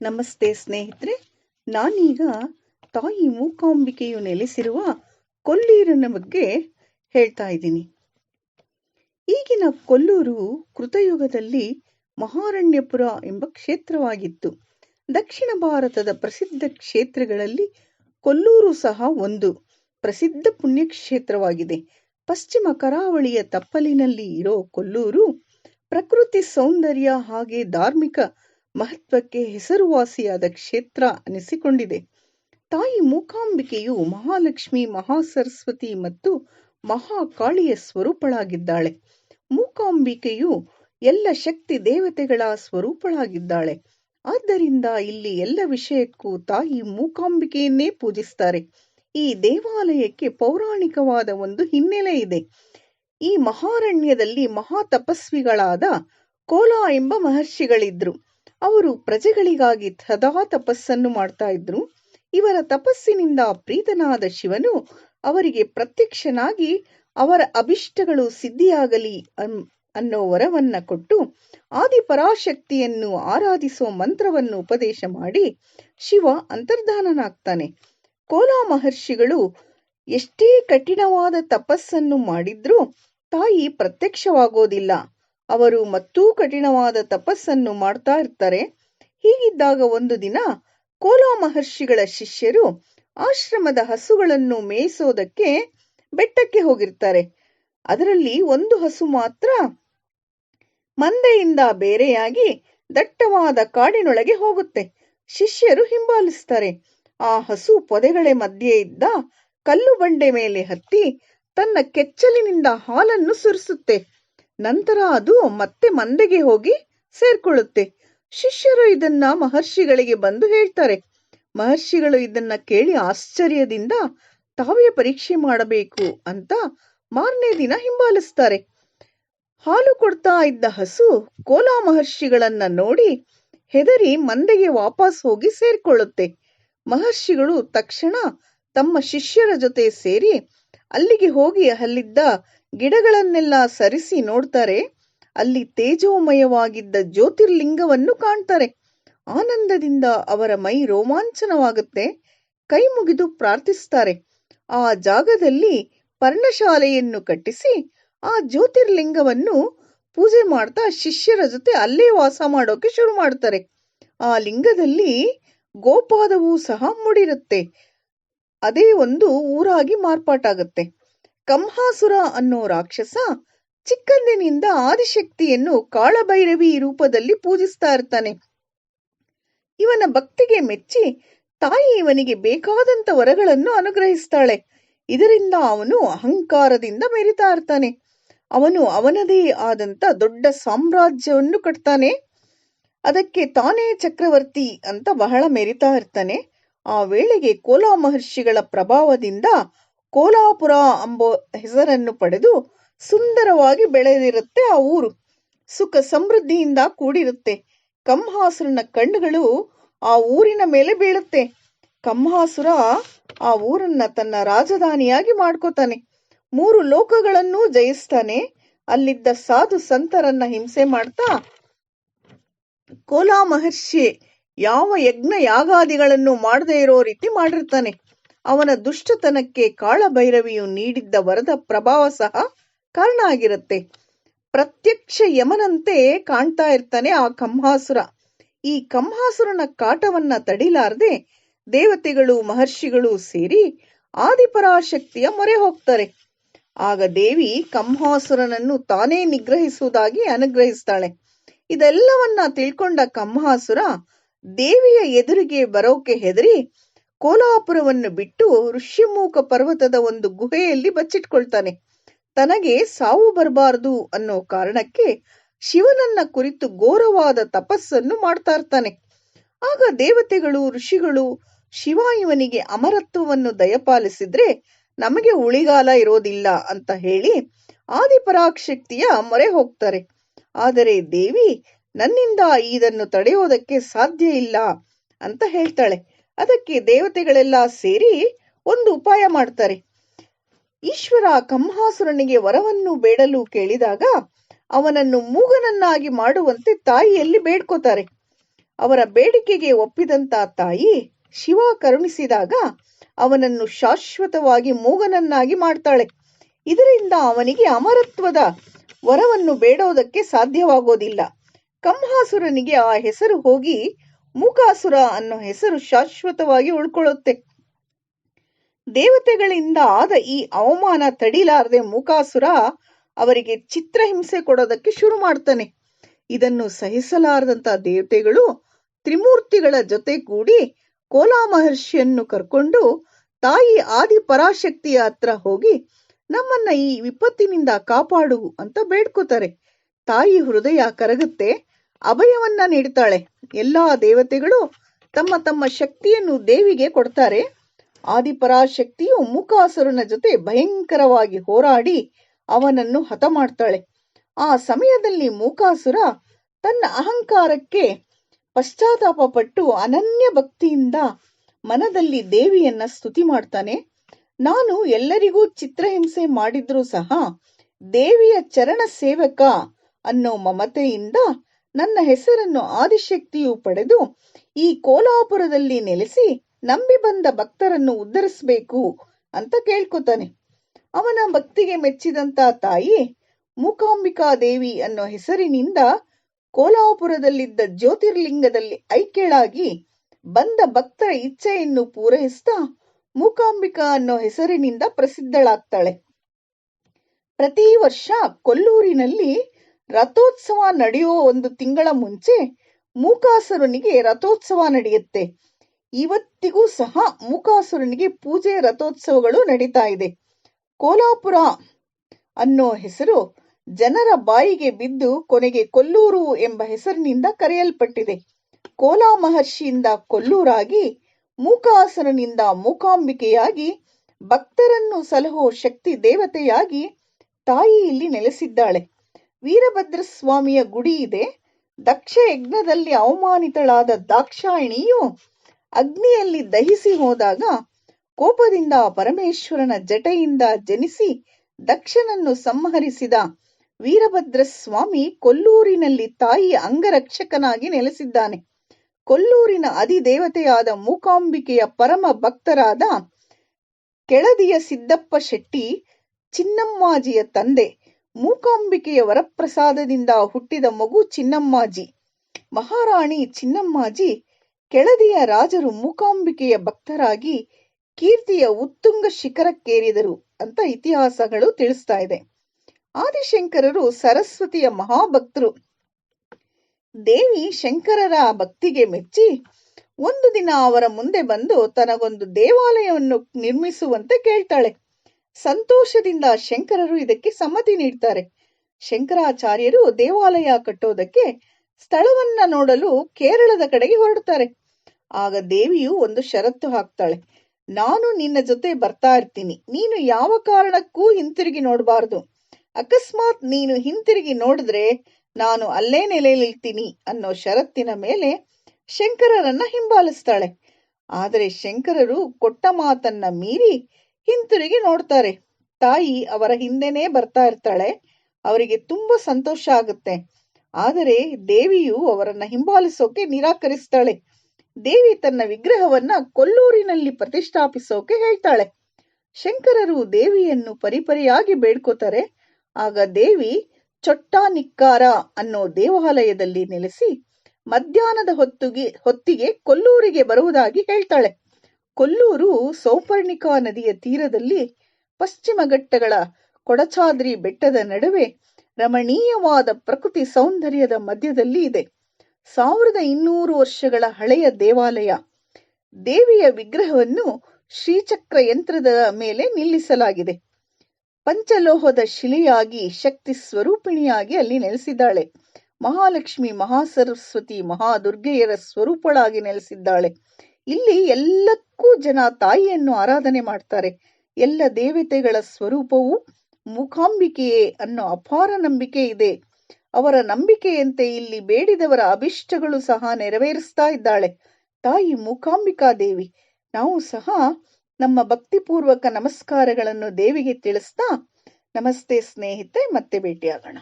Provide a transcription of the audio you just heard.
ನಮಸ್ತೆ ಸ್ನೇಹಿತರೆ. ನಾನೀಗ ತಾಯಿ ಮೂಕಾಂಬಿಕೆಯು ನೆಲೆಸಿರುವ ಕೊಲ್ಲೂರಿನ ಬಗ್ಗೆ ಹೇಳ್ತಾ ಇದ್ದೀನಿ. ಈಗಿನ ಕೊಲ್ಲೂರು ಕೃತಯುಗದಲ್ಲಿ ಮಹಾರಣ್ಯಪುರ ಎಂಬ ಕ್ಷೇತ್ರವಾಗಿತ್ತು. ದಕ್ಷಿಣ ಭಾರತದ ಪ್ರಸಿದ್ಧ ಕ್ಷೇತ್ರಗಳಲ್ಲಿ ಕೊಲ್ಲೂರು ಸಹ ಒಂದು ಪ್ರಸಿದ್ಧ ಪುಣ್ಯಕ್ಷೇತ್ರವಾಗಿದೆ. ಪಶ್ಚಿಮ ಕರಾವಳಿಯ ತಪ್ಪಲಿನಲ್ಲಿ ಇರೋ ಕೊಲ್ಲೂರು ಪ್ರಕೃತಿ ಸೌಂದರ್ಯ ಹಾಗೆ ಧಾರ್ಮಿಕ ಮಹತ್ವಕ್ಕೆ ಹೆಸರುವಾಸಿಯಾದ ಕ್ಷೇತ್ರ ಅನಿಸಿಕೊಂಡಿದೆ. ತಾಯಿ ಮೂಕಾಂಬಿಕೆಯು ಮಹಾಲಕ್ಷ್ಮಿ, ಮಹಾಸರಸ್ವತಿ ಮತ್ತು ಮಹಾಕಾಳಿಯ ಸ್ವರೂಪಳಾಗಿದ್ದಾಳೆ. ಮೂಕಾಂಬಿಕೆಯು ಎಲ್ಲ ಶಕ್ತಿ ದೇವತೆಗಳ ಸ್ವರೂಪಳಾಗಿದ್ದಾಳೆ. ಆದ್ದರಿಂದ ಇಲ್ಲಿ ಎಲ್ಲ ವಿಷಯಕ್ಕೂ ತಾಯಿ ಮೂಕಾಂಬಿಕೆಯನ್ನೇ ಪೂಜಿಸ್ತಾರೆ. ಈ ದೇವಾಲಯಕ್ಕೆ ಪೌರಾಣಿಕವಾದ ಒಂದು ಹಿನ್ನೆಲೆ ಇದೆ. ಈ ಮಹಾರಣ್ಯದಲ್ಲಿ ಮಹಾ ತಪಸ್ವಿಗಳಾದ ಕೋಲ ಎಂಬ ಮಹರ್ಷಿಗಳಿದ್ರು. ಅವರು ಪ್ರಜೆಗಳಿಗಾಗಿ ಸದಾ ತಪಸ್ಸನ್ನು ಮಾಡ್ತಾ ಇದ್ರು. ಇವರ ತಪಸ್ಸಿನಿಂದ ಪ್ರೀತನಾದ ಶಿವನು ಅವರಿಗೆ ಪ್ರತ್ಯಕ್ಷನಾಗಿ ಅವರ ಅಭಿಷ್ಟಗಳು ಸಿದ್ಧಿಯಾಗಲಿ ಅನ್ನೋ ವರವನ್ನ ಕೊಟ್ಟು ಆದಿಪರಾಶಕ್ತಿಯನ್ನು ಆರಾಧಿಸೋ ಮಂತ್ರವನ್ನು ಉಪದೇಶ ಮಾಡಿ ಶಿವ ಅಂತರ್ಧಾನನಾಗ್ತಾನೆ. ಕೋಲ ಮಹರ್ಷಿಗಳು ಎಷ್ಟೇ ಕಠಿಣವಾದ ತಪಸ್ಸನ್ನು ಮಾಡಿದ್ರೂ ತಾಯಿ ಪ್ರತ್ಯಕ್ಷವಾಗೋದಿಲ್ಲ. ಅವರು ಮತ್ತೂ ಕಠಿಣವಾದ ತಪಸ್ಸನ್ನು ಮಾಡ್ತಾ ಇರ್ತಾರೆ. ಹೀಗಿದ್ದಾಗ ಒಂದು ದಿನ ಕೋಲಾ ಮಹರ್ಷಿಗಳ ಶಿಷ್ಯರು ಆಶ್ರಮದ ಹಸುಗಳನ್ನು ಮೇಯಿಸೋದಕ್ಕೆ ಬೆಟ್ಟಕ್ಕೆ ಹೋಗಿರ್ತಾರೆ. ಅದರಲ್ಲಿ ಒಂದು ಹಸು ಮಾತ್ರ ಮಂದೆಯಿಂದ ಬೇರೆಯಾಗಿ ದಟ್ಟವಾದ ಕಾಡಿನೊಳಗೆ ಹೋಗುತ್ತೆ. ಶಿಷ್ಯರು ಹಿಂಬಾಲಿಸ್ತಾರೆ. ಆ ಹಸು ಪೊದೆಗಳ ಮಧ್ಯೆ ಇದ್ದ ಕಲ್ಲು ಬಂಡೆ ಮೇಲೆ ಹತ್ತಿ ತನ್ನ ಕೆಚ್ಚಲಿನಿಂದ ಹಾಲನ್ನು ಸುರಿಸುತ್ತೆ. ನಂತರ ಅದು ಮತ್ತೆ ಮಂದೆಗೆ ಹೋಗಿ ಸೇರ್ಕೊಳ್ಳುತ್ತೆ. ಶಿಷ್ಯರು ಇದನ್ನ ಮಹರ್ಷಿಗಳಿಗೆ ಬಂದು ಹೇಳ್ತಾರೆ. ಮಹರ್ಷಿಗಳು ಇದನ್ನ ಕೇಳಿ ಆಶ್ಚರ್ಯದಿಂದ ತಾವೇ ಪರೀಕ್ಷೆ ಮಾಡಬೇಕು ಅಂತ ಮಾರನೇ ದಿನ ಹಿಂಬಾಲಿಸ್ತಾರೆ. ಹಾಲು ಕೊಡ್ತಾ ಇದ್ದ ಹಸು ಕೋಲಾ ಮಹರ್ಷಿಗಳನ್ನ ನೋಡಿ ಹೆದರಿ ಮಂದೆಗೆ ವಾಪಸ್ ಹೋಗಿ ಸೇರ್ಕೊಳ್ಳುತ್ತೆ. ಮಹರ್ಷಿಗಳು ತಕ್ಷಣ ತಮ್ಮ ಶಿಷ್ಯರ ಜೊತೆ ಸೇರಿ ಅಲ್ಲಿಗೆ ಹೋಗಿ ಅಲ್ಲಿದ್ದ ಗಿಡಗಳನ್ನೆಲ್ಲ ಸರಿಸಿ ನೋಡ್ತಾರೆ. ಅಲ್ಲಿ ತೇಜೋಮಯವಾಗಿದ್ದ ಜ್ಯೋತಿರ್ಲಿಂಗವನ್ನು ಕಾಣ್ತಾರೆ. ಆನಂದದಿಂದ ಅವರ ಮೈ ರೋಮಾಂಚನವಾಗುತ್ತೆ. ಕೈ ಮುಗಿದು ಪ್ರಾರ್ಥಿಸ್ತಾರೆ. ಆ ಜಾಗದಲ್ಲಿ ಪರ್ಣಶಾಲೆಯನ್ನು ಕಟ್ಟಿಸಿ ಆ ಜ್ಯೋತಿರ್ಲಿಂಗವನ್ನು ಪೂಜೆ ಮಾಡ್ತಾ ಶಿಷ್ಯರ ಜೊತೆ ಅಲ್ಲೇ ವಾಸ ಮಾಡೋಕೆ ಶುರು ಮಾಡ್ತಾರೆ. ಆ ಲಿಂಗದಲ್ಲಿ ಗೋಪಾದವೂ ಸಹ ಮುಡಿರುತ್ತೆ. ಅದೇ ಒಂದು ಊರಾಗಿ ಮಾರ್ಪಾಟಾಗುತ್ತೆ. ಕಂಹಾಸುರ ಅನ್ನೋ ರಾಕ್ಷಸ ಚಿಕ್ಕಂದಿನಿಂದ ಆದಿಶಕ್ತಿಯನ್ನು ಕಾಳಭೈರವಿ ರೂಪದಲ್ಲಿ ಪೂಜಿಸ್ತಾ ಇರ್ತಾನೆ. ಇವನ ಭಕ್ತಿಗೆ ಮೆಚ್ಚಿ ತಾಯಿ ಇವನಿಗೆ ಬೇಕಾದಂತ ವರಗಳನ್ನು ಅನುಗ್ರಹಿಸ್ತಾಳೆ. ಇದರಿಂದ ಅವನು ಅಹಂಕಾರದಿಂದ ಮೆರಿತಾ ಇರ್ತಾನೆ. ಅವನು ಅವನದೇ ಆದಂತ ದೊಡ್ಡ ಸಾಮ್ರಾಜ್ಯವನ್ನು ಕಟ್ತಾನೆ. ಅದಕ್ಕೆ ತಾನೇ ಚಕ್ರವರ್ತಿ ಅಂತ ಬಹಳ ಮೆರಿತಾ ಇರ್ತಾನೆ. ಆ ವೇಳೆಗೆ ಕೋಲಾ ಮಹರ್ಷಿಗಳ ಪ್ರಭಾವದಿಂದ ಕೋಲಾಪುರ ಎಂಬ ಹೆಸರನ್ನು ಪಡೆದು ಸುಂದರವಾಗಿ ಬೆಳೆದಿರುತ್ತೆ ಆ ಊರು. ಸುಖ ಸಮೃದ್ಧಿಯಿಂದ ಕೂಡಿರುತ್ತೆ. ಕಂಹಾಸುರನ ಕಣ್ಣುಗಳು ಆ ಊರಿನ ಮೇಲೆ ಬೀಳುತ್ತೆ. ಕಂಹಾಸುರ ಆ ಊರನ್ನ ತನ್ನ ರಾಜಧಾನಿಯಾಗಿ ಮಾಡ್ಕೋತಾನೆ. ಮೂರು ಲೋಕಗಳನ್ನೂ ಜಯಿಸ್ತಾನೆ. ಅಲ್ಲಿದ್ದ ಸಾಧು ಸಂತರನ್ನ ಹಿಂಸೆ ಮಾಡ್ತಾ ಕೋಲಾ ಮಹರ್ಷಿ ಯಾವ ಯಜ್ಞ ಯಾಗಾದಿಗಳನ್ನು ಮಾಡದೇ ಇರೋ ರೀತಿ ಮಾಡಿರ್ತಾನೆ. ಅವನ ದುಷ್ಟತನಕ್ಕೆ ಕಾಳಭೈರವಿಯು ನೀಡಿದ್ದ ವರದ ಪ್ರಭಾವ ಸಹ ಕಾರಣ ಆಗಿರುತ್ತೆ. ಪ್ರತ್ಯಕ್ಷ ಯಮನಂತೆ ಕಾಣ್ತಾ ಇರ್ತಾನೆ ಆ ಕಂಹಾಸುರ. ಈ ಕಂಹಾಸುರನ ಕಾಟವನ್ನ ತಡಿಲಾರದೆ ದೇವತೆಗಳು, ಮಹರ್ಷಿಗಳು ಸೇರಿ ಆದಿಪರಾಶಕ್ತಿಯ ಮೊರೆ ಹೋಗ್ತಾರೆ. ಆಗ ದೇವಿ ಕಂಹಾಸುರನನ್ನು ತಾನೇ ನಿಗ್ರಹಿಸುವುದಾಗಿ ಅನುಗ್ರಹಿಸ್ತಾಳೆ. ಇದೆಲ್ಲವನ್ನ ತಿಳ್ಕೊಂಡ ಕಂಹಾಸುರ ದೇವಿಯ ಎದುರಿಗೆ ಬರೋಕೆ ಹೆದರಿ ಕೋಲಾಪುರವನ್ನು ಬಿಟ್ಟು ಋಷ್ಯಮೂಕ ಪರ್ವತದ ಒಂದು ಗುಹೆಯಲ್ಲಿ ಬಚ್ಚಿಟ್ಕೊಳ್ತಾನೆ. ತನಗೆ ಸಾವು ಬರಬಾರದು ಅನ್ನೋ ಕಾರಣಕ್ಕೆ ಶಿವನನ್ನ ಕುರಿತು ಘೋರವಾದ ತಪಸ್ಸನ್ನು ಮಾಡ್ತಾ ಇರ್ತಾನೆ. ಆಗ ದೇವತೆಗಳು, ಋಷಿಗಳು ಶಿವ ಇವನಿಗೆ ಅಮರತ್ವವನ್ನು ದಯಪಾಲಿಸಿದ್ರೆ ನಮಗೆ ಉಳಿಗಾಲ ಇರೋದಿಲ್ಲ ಅಂತ ಹೇಳಿ ಆದಿಪರಾಶಕ್ತಿಯ ಮೊರೆ ಹೋಗ್ತಾರೆ. ಆದರೆ ದೇವಿ, ನನ್ನಿಂದ ಇದನ್ನು ತಡೆಯೋದಕ್ಕೆ ಸಾಧ್ಯ ಇಲ್ಲ ಅಂತ ಹೇಳ್ತಾಳೆ. ಅದಕ್ಕೆ ದೇವತೆಗಳೆಲ್ಲ ಸೇರಿ ಒಂದು ಉಪಾಯ ಮಾಡ್ತಾರೆ. ಈಶ್ವರ ಕಂಹಾಸುರನಿಗೆ ವರವನ್ನು ಬೇಡಲು ಕೇಳಿದಾಗ ಅವನನ್ನು ಮೂಗನನ್ನಾಗಿ ಮಾಡುವಂತೆ ತಾಯಿಯಲ್ಲಿ ಬೇಡ್ಕೋತಾರೆ. ಅವರ ಬೇಡಿಕೆಗೆ ಒಪ್ಪಿದಂತ ತಾಯಿ ಶಿವ ಕರುಣಿಸಿದಾಗ ಅವನನ್ನು ಶಾಶ್ವತವಾಗಿ ಮೂಗನನ್ನಾಗಿ ಮಾಡ್ತಾಳೆ. ಇದರಿಂದ ಅವನಿಗೆ ಅಮರತ್ವದ ವರವನ್ನು ಬೇಡೋದಕ್ಕೆ ಸಾಧ್ಯವಾಗೋದಿಲ್ಲ. ಕಂಹಾಸುರನಿಗೆ ಆ ಹೆಸರು ಹೋಗಿ ಮೂಕಾಸುರ ಅನ್ನೋ ಹೆಸರು ಶಾಶ್ವತವಾಗಿ ಉಳ್ಕೊಳ್ಳುತ್ತೆ. ದೇವತೆಗಳಿಂದ ಆದ ಈ ಅವಮಾನ ತಡಿಲಾರದೆ ಮೂಕಾಸುರ ಅವರಿಗೆ ಚಿತ್ರಹಿಂಸೆ ಕೊಡೋದಕ್ಕೆ ಶುರು ಮಾಡ್ತಾನೆ. ಇದನ್ನು ಸಹಿಸಲಾರದಂತ ದೇವತೆಗಳು ತ್ರಿಮೂರ್ತಿಗಳ ಜೊತೆ ಕೂಡಿ ಕೋಲಾ ಮಹರ್ಷಿಯನ್ನು ಕರ್ಕೊಂಡು ತಾಯಿ ಆದಿ ಪರಾಶಕ್ತಿಯ ಹತ್ರ ಹೋಗಿ ನಮ್ಮನ್ನ ಈ ವಿಪತ್ತಿನಿಂದ ಕಾಪಾಡು ಅಂತ ಬೇಡ್ಕೋತಾರೆ. ತಾಯಿ ಹೃದಯ ಕರಗುತ್ತೆ ಅಭಯವನ್ನ ನೀಡ್ತಾಳೆ. ಎಲ್ಲಾ ದೇವತೆಗಳು ತಮ್ಮ ತಮ್ಮ ಶಕ್ತಿಯನ್ನು ದೇವಿಗೆ ಕೊಡ್ತಾರೆ. ಆದಿಪರಾಶಕ್ತಿಯು ಮೂಕಾಸುರನ ಜೊತೆ ಭಯಂಕರವಾಗಿ ಹೋರಾಡಿ ಅವನನ್ನು ಹತ ಮಾಡ್ತಾಳೆ. ಆ ಸಮಯದಲ್ಲಿ ಮೂಕಾಸುರ ತನ್ನ ಅಹಂಕಾರಕ್ಕೆ ಪಶ್ಚಾತ್ತಾಪ ಪಟ್ಟು ಅನನ್ಯ ಭಕ್ತಿಯಿಂದ ಮನದಲ್ಲಿ ದೇವಿಯನ್ನ ಸ್ತುತಿ ಮಾಡ್ತಾನೆ. ನಾನು ಎಲ್ಲರಿಗೂ ಚಿತ್ರಹಿಂಸೆ ಮಾಡಿದ್ರೂ ಸಹ ದೇವಿಯ ಚರಣ ಸೇವಕ ಅನ್ನೋ ಮಮತೆಯಿಂದ ನನ್ನ ಹೆಸರನ್ನು ಆದಿಶಕ್ತಿಯು ಪಡೆದು ಈ ಕೋಲಾಪುರದಲ್ಲಿ ನೆಲೆಸಿ ನಂಬಿ ಬಂದ ಭಕ್ತರನ್ನು ಉದ್ಧರಿಸಬೇಕು ಅಂತ ಕೇಳ್ಕೊತಾನೆ. ಅವನ ಭಕ್ತಿಗೆ ಮೆಚ್ಚಿದಂತ ತಾಯಿ ಮೂಕಾಂಬಿಕಾ ದೇವಿ ಅನ್ನೋ ಹೆಸರಿನಿಂದ ಕೋಲಾಪುರದಲ್ಲಿದ್ದ ಜ್ಯೋತಿರ್ಲಿಂಗದಲ್ಲಿ ಐಕ್ಯಳಾಗಿ ಬಂದ ಭಕ್ತರ ಇಚ್ಛೆಯನ್ನು ಪೂರೈಸ್ತಾ ಮೂಕಾಂಬಿಕಾ ಅನ್ನೋ ಹೆಸರಿನಿಂದ ಪ್ರಸಿದ್ಧಳಾಗ್ತಾಳೆ. ಪ್ರತಿ ವರ್ಷ ಕೊಲ್ಲೂರಿನಲ್ಲಿ ರಥೋತ್ಸವ ನಡೆಯೋ ಒಂದು ತಿಂಗಳ ಮುಂಚೆ ಮೂಕಾಸುರನಿಗೆ ರಥೋತ್ಸವ ನಡೆಯುತ್ತೆ. ಇವತ್ತಿಗೂ ಸಹ ಮೂಕಾಸುರನಿಗೆ ಪೂಜೆ, ರಥೋತ್ಸವಗಳು ನಡೀತಾ ಇದೆ. ಕೋಲಾಪುರ ಅನ್ನೋ ಹೆಸರು ಜನರ ಬಾಯಿಗೆ ಬಿದ್ದು ಕೊನೆಗೆ ಕೊಲ್ಲೂರು ಎಂಬ ಹೆಸರಿನಿಂದ ಕರೆಯಲ್ಪಟ್ಟಿದೆ. ಕೋಲಾ ಮಹರ್ಷಿಯಿಂದ ಕೊಲ್ಲೂರಾಗಿ, ಮೂಕಾಸುರನಿಂದ ಮೂಕಾಂಬಿಕೆಯಾಗಿ, ಭಕ್ತರನ್ನು ಸಲಹೋ ಶಕ್ತಿ ದೇವತೆಯಾಗಿ ತಾಯಿ ಇಲ್ಲಿ ನೆಲೆಸಿದ್ದಾಳೆ. ವೀರಭದ್ರ ಸ್ವಾಮಿಯ ಗುಡಿ ಇದೆ. ದಕ್ಷ ಯಜ್ಞದಲ್ಲಿ ಅವಮಾನಿತಳಾದ ದಾಕ್ಷಾಯಿಣಿಯು ಅಗ್ನಿಯಲ್ಲಿ ದಹಿಸಿ ಹೋದಾಗ ಕೋಪದಿಂದ ಪರಮೇಶ್ವರನ ಜಟೆಯಿಂದ ಜನಿಸಿ ದಕ್ಷನನ್ನು ಸಂಹರಿಸಿದ ವೀರಭದ್ರ ಸ್ವಾಮಿ ಕೊಲ್ಲೂರಿನಲ್ಲಿ ತಾಯಿ ಅಂಗರಕ್ಷಕನಾಗಿ ನೆಲೆಸಿದ್ದಾನೆ. ಕೊಲ್ಲೂರಿನ ಅಧಿದೇವತೆಯಾದ ಮೂಕಾಂಬಿಕೆಯ ಪರಮ ಭಕ್ತರಾದ ಕೆಳದಿಯ ಸಿದ್ದಪ್ಪ ಶೆಟ್ಟಿ ಚಿನ್ನಮ್ಮಾಜಿಯ ತಂದೆ ಮೂಕಾಂಬಿಕೆಯ ವರಪ್ರಸಾದದಿಂದ ಹುಟ್ಟಿದ ಮಗು ಚಿನ್ನಮ್ಮಾಜಿ. ಮಹಾರಾಣಿ ಚಿನ್ನಮ್ಮಾಜಿ ಕೆಳದಿಯ ರಾಜರು ಮೂಕಾಂಬಿಕೆಯ ಭಕ್ತರಾಗಿ ಕೀರ್ತಿಯ ಉತ್ತುಂಗ ಶಿಖರಕ್ಕೇರಿದರು ಅಂತ ಇತಿಹಾಸಗಳು ತಿಳಿಸ್ತಾ ಇದೆ. ಆದಿಶಂಕರರು ಸರಸ್ವತಿಯ ಮಹಾಭಕ್ತರು. ದೇವಿ ಶಂಕರರ ಭಕ್ತಿಗೆ ಮೆಚ್ಚಿ ಒಂದು ದಿನ ಅವರ ಮುಂದೆ ಬಂದು ತನಗೊಂದು ದೇವಾಲಯವನ್ನು ನಿರ್ಮಿಸುವಂತೆ ಕೇಳ್ತಾಳೆ. ಸಂತೋಷದಿಂದ ಶಂಕರರು ಇದಕ್ಕೆ ಸಮ್ಮತಿ ನೀಡ್ತಾರೆ. ಶಂಕರಾಚಾರ್ಯರು ದೇವಾಲಯ ಕಟ್ಟೋದಕ್ಕೆ ಸ್ಥಳವನ್ನ ನೋಡಲು ಕೇರಳದ ಕಡೆಗೆ ಹೊರಡ್ತಾರೆ. ಆಗ ದೇವಿಯು ಒಂದು ಷರತ್ತು ಹಾಕ್ತಾಳೆ. ನಾನು ನಿನ್ನ ಜೊತೆ ಬರ್ತಾ ಇರ್ತೀನಿ. ನೀನು ಯಾವ ಕಾರಣಕ್ಕೂ ಹಿಂತಿರುಗಿ ನೋಡಬಾರದು. ಅಕಸ್ಮಾತ್ ನೀನು ಹಿಂತಿರುಗಿ ನೋಡಿದ್ರೆ ನಾನು ಅಲ್ಲೇ ನೆಲೆಯಲ್ಲಿರ್ತೀನಿ ಅನ್ನೋ ಷರತ್ತಿನ ಮೇಲೆ ಶಂಕರರನ್ನ ಹಿಂಬಾಲಿಸ್ತಾಳೆ. ಆದರೆ ಶಂಕರರು ಕೊಟ್ಟ ಮಾತನ್ನ ಮೀರಿ ಹಿಂತಿರುಗಿ ನೋಡ್ತಾರೆ. ತಾಯಿ ಅವರ ಹಿಂದೆನೇ ಬರ್ತಾ ಇರ್ತಾಳೆ. ಅವರಿಗೆ ತುಂಬಾ ಸಂತೋಷ ಆಗುತ್ತೆ. ಆದರೆ ದೇವಿಯು ಅವರನ್ನ ಹಿಂಬಾಲಿಸೋಕೆ ನಿರಾಕರಿಸ್ತಾಳೆ. ದೇವಿ ತನ್ನ ವಿಗ್ರಹವನ್ನ ಕೊಲ್ಲೂರಿನಲ್ಲಿ ಪ್ರತಿಷ್ಠಾಪಿಸೋಕೆ ಹೇಳ್ತಾಳೆ. ಶಂಕರರು ದೇವಿಯನ್ನು ಪರಿಪರಿಯಾಗಿ ಬೇಡ್ಕೋತಾರೆ. ಆಗ ದೇವಿ, ಚೊಟ್ಟಾನಿಕ್ಕಾರ ಅನ್ನೋ ದೇವಾಲಯದಲ್ಲಿ ನೆಲೆಸಿ ಮಧ್ಯಾಹ್ನದ ಹೊತ್ತಿಗೆ ಹೊತ್ತಿಗೆ ಕೊಲ್ಲೂರಿಗೆ ಬರುವುದಾಗಿ ಹೇಳ್ತಾಳೆ. ಕೊಲ್ಲೂರು ಸೌಪರ್ಣಿಕಾ ನದಿಯ ತೀರದಲ್ಲಿ ಪಶ್ಚಿಮ ಘಟ್ಟಗಳ ಕೊಡಚಾದ್ರಿ ಬೆಟ್ಟದ ನಡುವೆ ರಮಣೀಯವಾದ ಪ್ರಕೃತಿ ಸೌಂದರ್ಯದ ಮಧ್ಯದಲ್ಲಿ ಇದೆ. ಸಾವಿರದ ಇನ್ನೂರು ವರ್ಷಗಳ ಹಳೆಯ ದೇವಾಲಯ. ದೇವಿಯ ವಿಗ್ರಹವನ್ನು ಶ್ರೀಚಕ್ರ ಯಂತ್ರದ ಮೇಲೆ ನಿಲ್ಲಿಸಲಾಗಿದೆ. ಪಂಚಲೋಹದ ಶಿಲೆಯಾಗಿ ಶಕ್ತಿ ಸ್ವರೂಪಿಣಿಯಾಗಿ ಅಲ್ಲಿ ನೆಲೆಸಿದ್ದಾಳೆ. ಮಹಾಲಕ್ಷ್ಮಿ ಮಹಾಸರಸ್ವತಿ ಮಹಾದುರ್ಗೆಯರ ಸ್ವರೂಪಳಾಗಿ ನೆಲೆಸಿದ್ದಾಳೆ. ಇಲ್ಲಿ ಎಲ್ಲಕ್ಕೂ ಜನ ತಾಯಿಯನ್ನು ಆರಾಧನೆ ಮಾಡ್ತಾರೆ. ಎಲ್ಲ ದೇವತೆಗಳ ಸ್ವರೂಪವು ಮೂಕಾಂಬಿಕೆಯೇ ಅನ್ನೋ ಅಪಾರ ನಂಬಿಕೆ ಇದೆ. ಅವರ ನಂಬಿಕೆಯಂತೆ ಇಲ್ಲಿ ಬೇಡಿದವರ ಅಭಿಷ್ಟಗಳು ಸಹ ನೆರವೇರಿಸ್ತಾ ಇದ್ದಾಳೆ. ತಾಯಿ ಮೂಕಾಂಬಿಕಾ ದೇವಿ, ನಾವು ಸಹ ನಮ್ಮ ಭಕ್ತಿಪೂರ್ವಕ ನಮಸ್ಕಾರಗಳನ್ನು ದೇವಿಗೆ ತಿಳಿಸ್ತಾ ನಮಸ್ತೆ ಸ್ನೇಹಿತೆ, ಮತ್ತೆ ಭೇಟಿಯಾಗೋಣ.